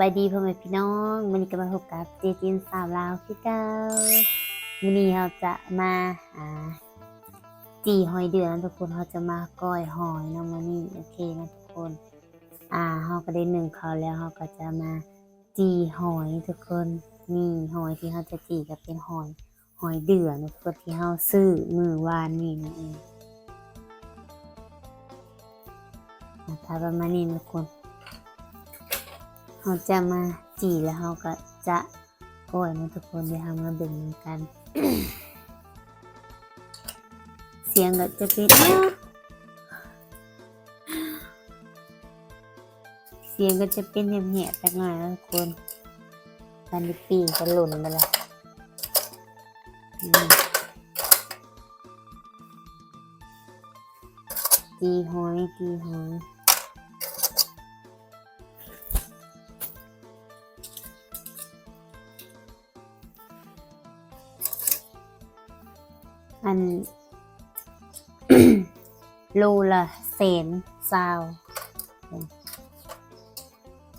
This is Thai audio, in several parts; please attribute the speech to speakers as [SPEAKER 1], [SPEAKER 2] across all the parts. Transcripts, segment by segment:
[SPEAKER 1] บายดีพ่อแม่พี่น้องวันนี้ก็มาพบกับเจจินสาวลาวคือเก่าวันนี้เราจะมาอ่าจีหอยเดือนนะทุกคนเราจะมาก้อยหอยนะวันนี้โอเคนะทุกคน อ่าเราก็ได้หนึ่งเขาแล้วเราก็จะมาจีหอยทุกคนนี่หอยที่เราจะจีก็เป็นหอยหอยเดือนนะทุกคนที่เราซื้อมือวานนี่นั่นเองนะคะประมาณนี้นะทุกคน เราจะมาจีแล้วเราก็จะก้อยนะทุกคนเดี๋ยวเรามาเบ่งกัน เสียงก็จะเป็นเสียงก็จะเป็นแหบๆสักหน่อยนะทุกคนการดิปีนจะหล่นไปล้วอืมจีหอยจีหอย นโลละเซนซาว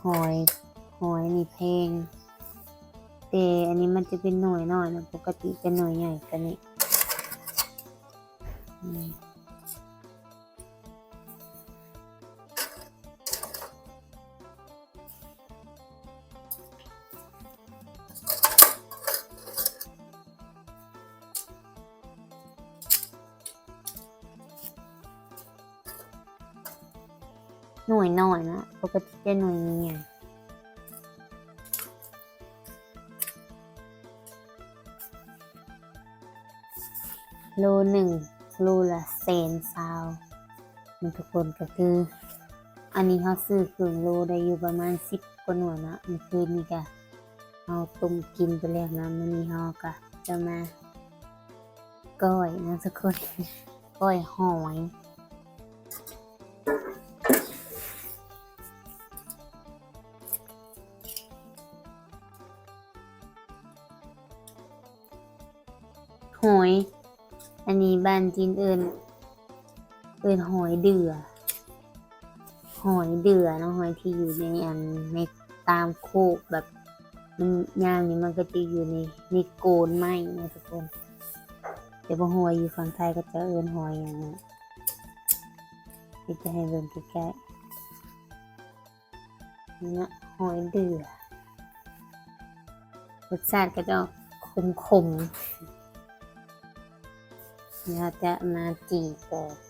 [SPEAKER 1] หอยหอยนี่เพลงแต่อันนี้มันจะเป็นหน่วยหน่อยนะปกติจะหน่วยใหญ่กว่านี้ อยนะปกติจะหน่วยใหญ่โลหนึ่งโลละเซนซาวมันทุกคนก็คือ อันนี้เขาซื้อครึ่งโลได้อยู่ประมาณสิบกว่าหน่วยนะมันคือนี่ก็เอาต้มกินไปแล้วนะมันนี้เขาก็จะมาก้อยนะทุกคนก้อยหอยานจีนเอินเอินหอยเดือ หอยเดือเนาะหอยที่อยู่ในอันในตามโคกแบบมันย่างนี่มันก็จะอยู่ในในโกนไม้นะทุกคนแต่พอหอยอยู่ฝั่งไทยก็จะเอินหอยอย่างนั้นที่จะให้เบิ่งใกล้ๆนี่นะหอยเดือรสชาติก็จะขมๆ เรา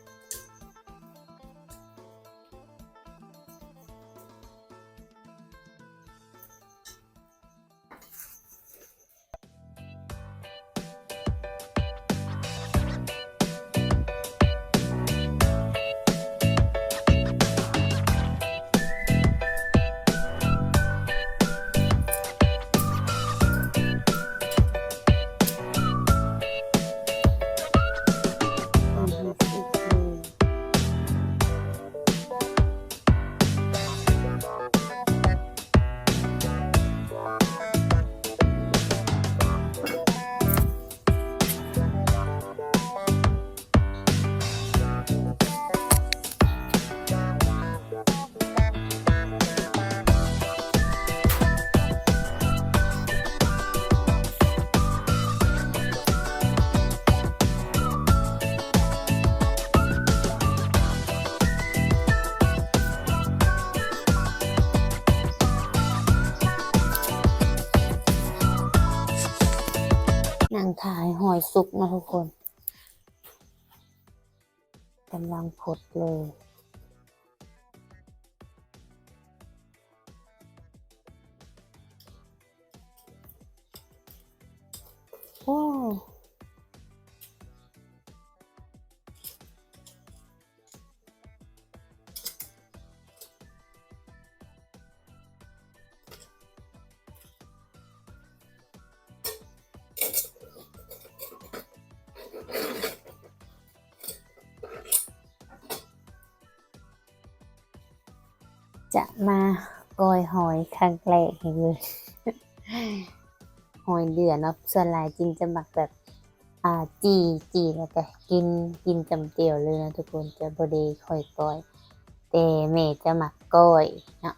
[SPEAKER 1] างถ่ายหอยสุกนะทุกคนกำลังผดเลย โอ้ จะมากอยหอยครั้งแรกเห็นเลยหอยเดือเนาะส่วนหลายจินจะหมักแบบอ่าจีจีแล้วก็กินกินจำเตียวเลยนะทุกคนจะบดีคอยก้อยแต่แม่จะหมักก้อยเนาะ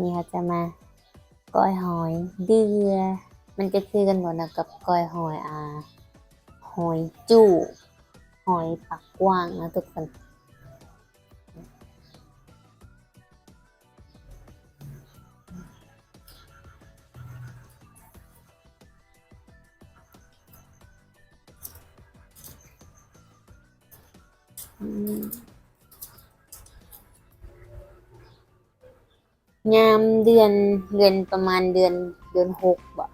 [SPEAKER 1] นี่เขาจะมาก้อยหอยเดือ มันจะคือกันหมดนะกับก้อยหอยอ่าหอยจู้หอยปักกว้างนะทุกคน อืมยามเดือนเดือนประมาณเดือนเดือนหกบ่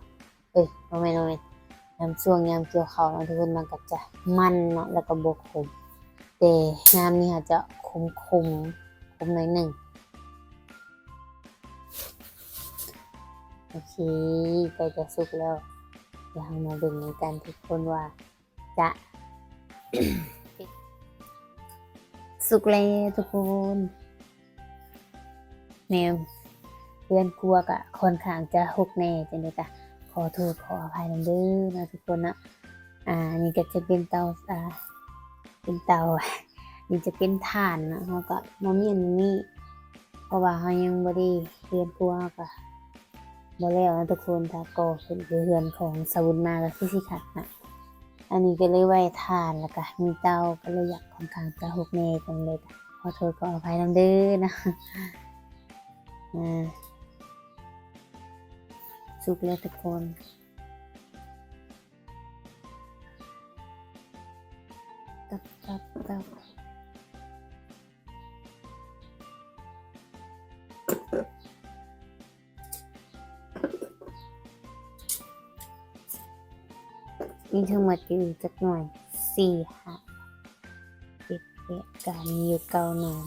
[SPEAKER 1] เอ้ยประมาณประมาณยามช่วงยามเกี่ยวข้าเนาะทุกคนมันก็จะมันเนาะแล้วก็บวกขมแต่ยามนี้อาจจะขมขมขมหน่อยหนึ่งโอเคใกล้จะสุกแล้วเดี๋ยวเรามาดูในกันทุกคนว่าจะ สุกแล้วทุกคนแนวเพื่อนกลัวกะค่อนข้างจะหกแน่จังเลยกะขอโทษขออภัยนำเด้อนะทุกคนนะอ่านี่ก็จะเป็นเตาอ่าเป็นเตานี่จะเป็นถ่านนะเขาก็มาเมียนนี่เพราะว่าเขายังบ่ได้เพื่อนกลัวกะบ่แล้วนะทุกคนถ้าก็เป็นเรือนของสวุนนากับพี่สิขัดนะ อันนี้ก็เลยไว้ทานแล้วก็มีเตาก็เลยอยากค่อนข้างจะหกเนจังเลยขอโทษก็อภัยนำเด้อนะอ่าสุกแล้วทุกคนตับตับตับ มีทั้งหมดอยู่จักหน่อยสี่ค่ะเก็บเก็บการมีอยู่เก้าหน่อย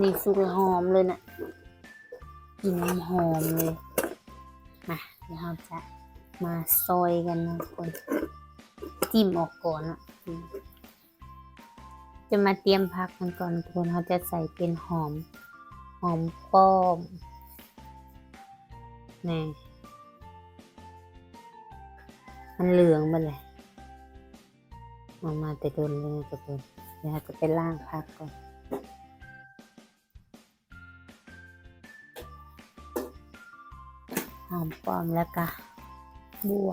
[SPEAKER 1] นนี้สุกหอมเลยนะกลินหอมเลย มาเดี๋ยวเราจะมาซอยกันนะทุกคนจิ้มออกก่อนอะจะมาเตรียมพักกันก่อนทุกคนเขาจะใส่เป็นหอม หอมป้อมนี่มันเหลืองไปเลยเออกมาแต่โดนเลยนะทุกคนเดี๋ยวจะไปล่างพักก่อน อมปลอมแล้วก็บัว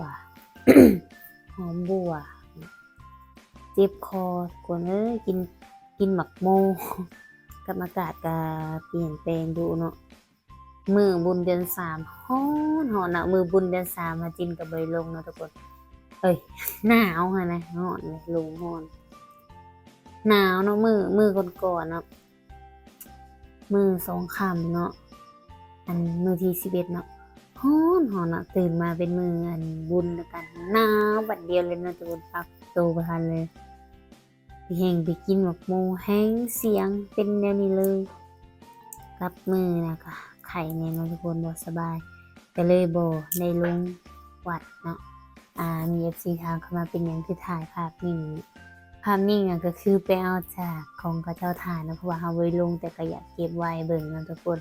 [SPEAKER 1] หอมบัว เจ็บคอคนเอ้ยกินกินหมักโมกับอากาศก็เปลี่ยนแปลงดูเนาะมือบุญเดือนสามฮ้อนหอนอะมือบุญเดือนสามมาจินกับใบลงเนาะทุกคน เอ้ยหนาวค่ะนะหอนเลยลงหอนหนาวเนาะมือมือก่อนๆเนาะมือสองคำเนาะอันมือที่สิบเอ็ดเนาะ ฮอนหอนอะตื่นมาเป็นมืออันบุญแล้วกันหนาวบัดเดียวเลยนะจะบนปักโตประทันเลยไปแห่งไปกินหมกโมแห้งเสียงเป็นแนวนี้เลยกับมือนะคะไข่เนี่ยนอนทุกคนบอสบายก็เลยโบในลุงวัดเนาะอ่ามีเอฟซีทางเข้ามาเป็นอย่างที่ถ่ายภาพนิ่งภาพนิ่งอะก็คือไปเอาจากของกระเจ้าถ่ายนะเพราะว่าเอาไว้ลงแต่ก็อยากเก็บไว้เบิ่งนาะทุกคน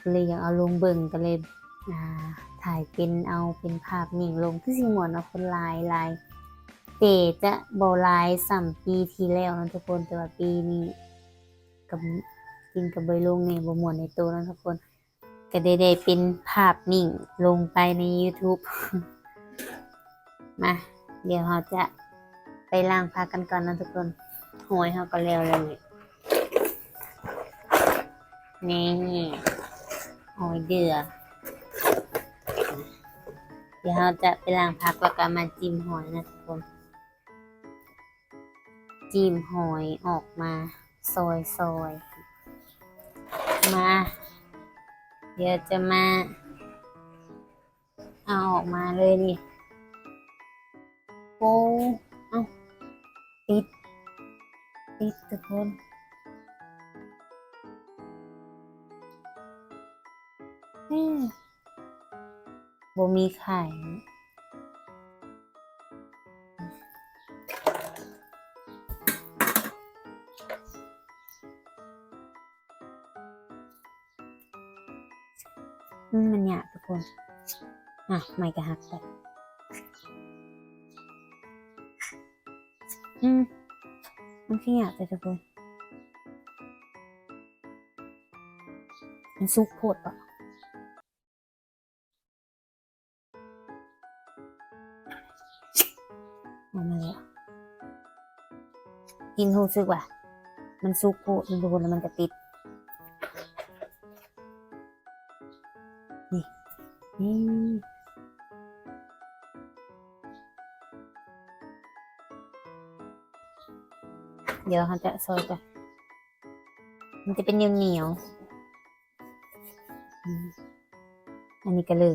[SPEAKER 1] ก็เลยอยากเอาลงเบิ่งก็เลย ถ่ายเป็นเอาเป็นภาพนิ่งลงคือสิหมวนเอาคนลายลายเตจะโบลายสัมปีทีแล้วนะทุกคนแต่ว่าปีนี้กับกินกับใบลงเนี่ยบหมวนในตัวนะทุกคนก็ได้ได้เป็นภาพนิ่งลงไปใน YouTube มาเดี๋ยวเราจะไปล้างพักกันก่อนนะทุกคนหอยเราก็แล้วเลยนี่หอยเดือ เดี๋ยวเราจะไปล้างผักแล้วก็มาจิ้มหอยนะทุกคน จิ้มหอยออกมาซอยซอยมา เดี๋ยวจะมา เอาออกมาเลยนี่โอ้เอาติด ติดทุกคนอืม บ่มีไข่มันหยาบทุกคน อะ ไม่กระหักไปอืม มันขี้หยาบไปทุกคน มันซุกโพดปะ กินรู้สึกว่า มันซุกโพดมันโดนแล้วมันก็ติด นี่นี่เดี๋ยวเขาจะซอยก่อนมันจะเป็นเหนียวเหนียว อันนี้ก็เลย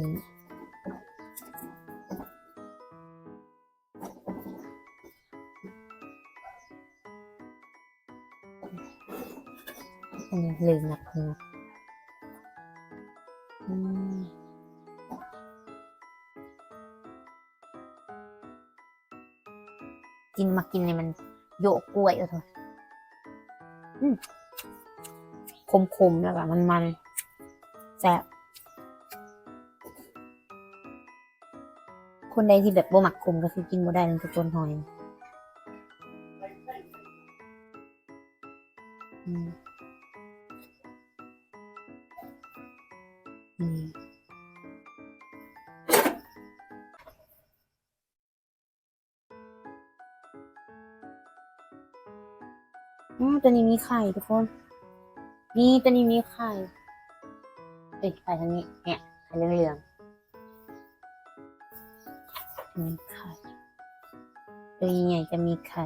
[SPEAKER 1] นนี้เลยหนักหนึ่งกินมากินเนี่ยมันโยกกล้วยเอาเถอะอืมคมๆแล้วก็มันมันๆแซ่บคนใดที่แบบบ่หมักขมก็คือกินบ่ได้เลยทุกคนหอย อืมตัวนี้มีไข่ทุกคน นี่ตัวนี้มีไข่เอ้ยไข่ทางนี้ เนี่ยไข่เหลืองๆมีไข่ตัวใหญ่จะมีไข่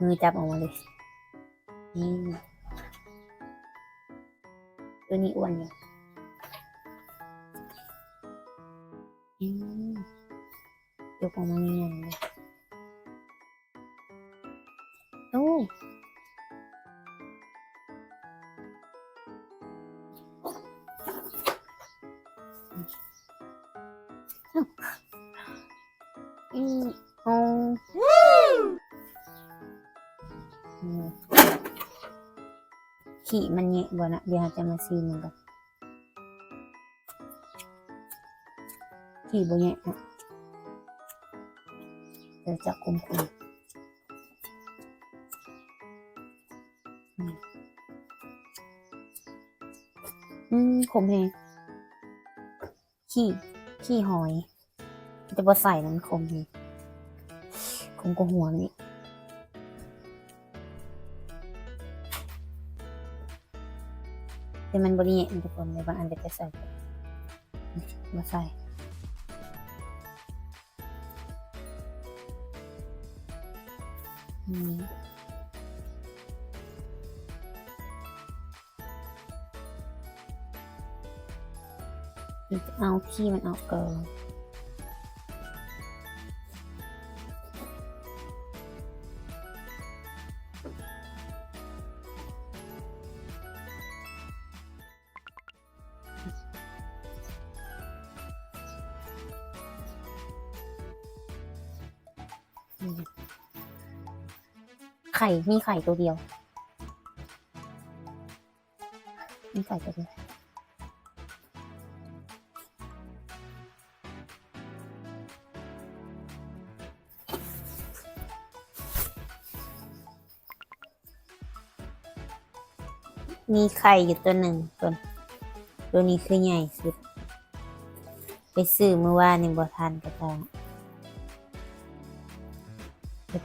[SPEAKER 1] มือจับออกมาเลย นี่ตัวนี้อ้วนอยู่อืมยกออกมาง่ายๆเลยโอ้อีโออื ขี่มันเงะบ่นะเดี๋ยวเราจะมาซีมันกันขี่บ่เงะนะเดี๋ยวจะคุมคุมอืมขมแฮงขี้ขี้หอยแต่บ่ใส่นั้นขมแฮงขมกว่าหัวมัน แต่มันบริเงะทุกคนเลยบางอันก็จะใส่มาใส่อืมเอาขี้มันออกก่อน ไข่ มีไข่ตัวเดียว มีไข่ตัวเดียวมีไข่อยู่ตัวหนึ่งตัวตัวนี้คือใหญ่สุด ไปซื้อเมื่อวานนี่บ่ทันกระเจ้า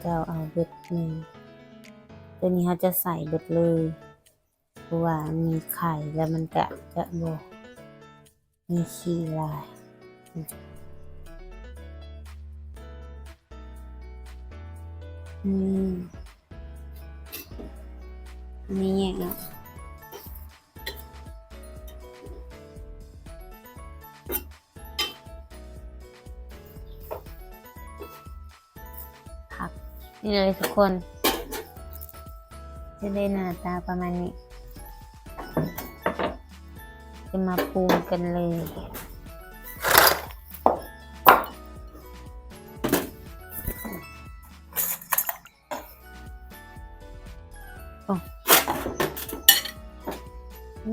[SPEAKER 1] กระเจ้าเอาเบ็ดนี่ตัวนี้เขาจะใส่เบ็ดเลยเพราะว่ามีไข่แล้วมันกะจะบ่มีขี้ลายอืมอันนี้แยกแนี่เลยทุกคน จะได้หน้าตาประมาณนี้ จะมาปรุงกันเลยโอ้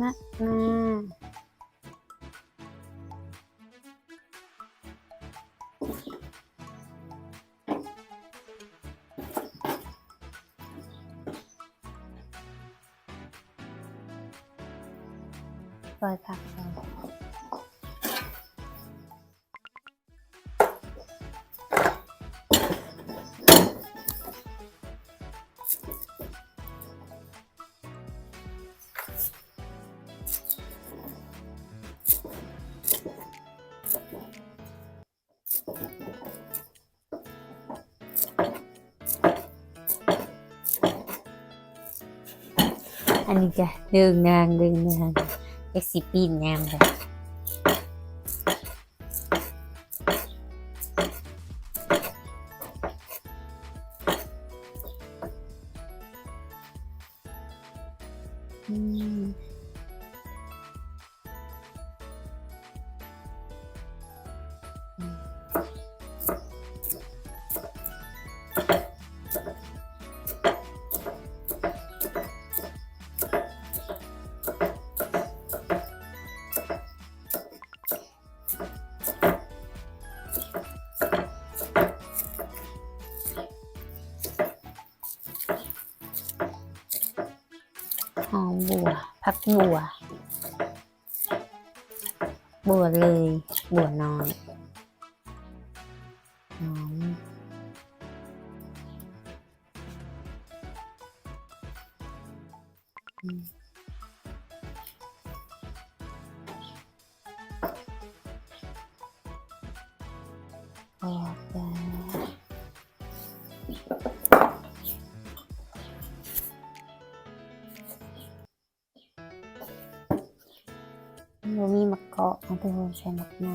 [SPEAKER 1] มากมาก อันนี้จะดึงนางดึงนางเอ็กซิปีนงามค่ะ พักบัว บัวเลย บัวน้อย นะทุก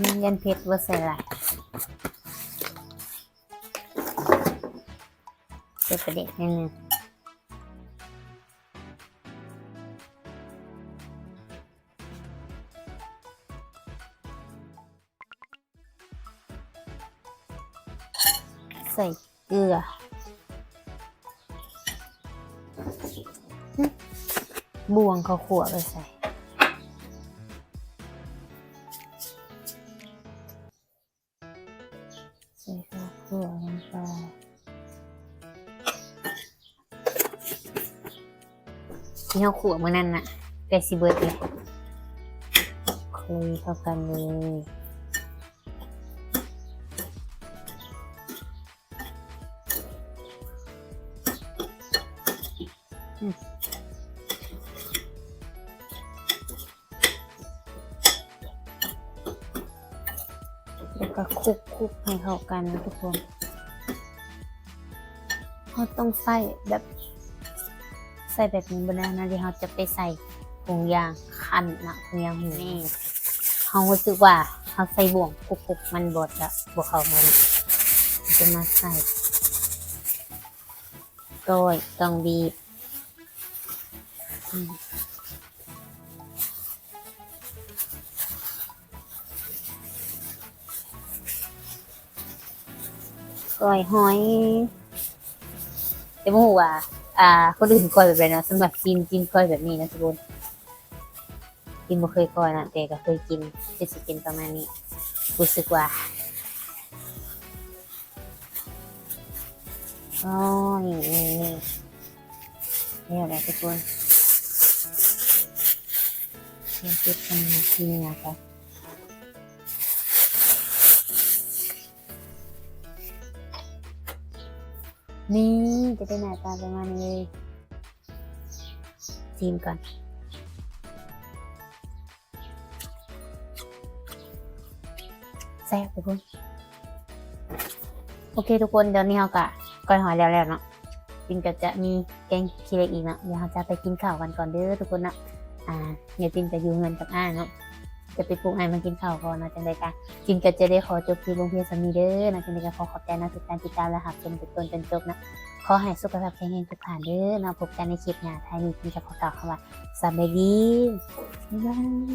[SPEAKER 1] มีเงินเพชรว่าใส่อะไรเก็บประเด็กนิดนึงใส่เกลือบวงเขาขัวไปใส่ ที่เขาขัวเมื่อนั้นน่ะไก่ซีเบิร์ดเลยคลุยเข้ากันเลยแล้วก็คลุกคลุกให้เข้ากันนะทุกคนเราต้องใส่แบบ ใส่แบบนี้บนนั้นนะที่เราจะไปใส่ผงยางคั้นนะผงยางหูนี่เรารู้สึกว่าเราใส่บ่วงคลุกๆมันบดละบวกเขามันจะมาใส่ก้อยต้องบีบอืมก้อยหอยแต่บ่ฮู้ว่า อ่า คนอื่นก้อยแบบไหนเนาะสำหรับกินกินก้อยแบบนี้นะทุกคนกินบ่เคยก้อยนะแต่ก็เคยกินจะสิกินประมาณนี้รู้สึกว่าอ๋อนี่นี่นี่นี่อะไรทุกคนเดี๋ยวเก็บกันทีนึงนะคะ นี่จะได้หน้าตาประมาณนี้เลยชิมก่อน แซ่บทุกคนโอเคทุกคนเดี๋ยวนี้เรากะก้อยหอยแล้วแล้วเนาะกินก็จะมีแกงขี้เหล็กอีกเนาะเดี๋ยวเราจะไปกินข้าวกันก่อนเด้อทุกคนนะอ่าเดี๋ยวจินจะอยู่เงินกับอ้าเนาะ จะไปปรุงไอ้มากินข้าวก่อนนะจังใดกะกินก็จะได้ขอจบที่โรงเพียงสามีเด้อนะจังใดกะขอขอบใจนะทุกการติดตามและหับชมจนต้นจนจบนะขอให้สุขภาพแข็งแรงทุกท่านเด้อนะพบกันในคลิปหน้าท้ายนี้พี่จะขอกล่าวคำว่าสวัสดีบ๊ายบาย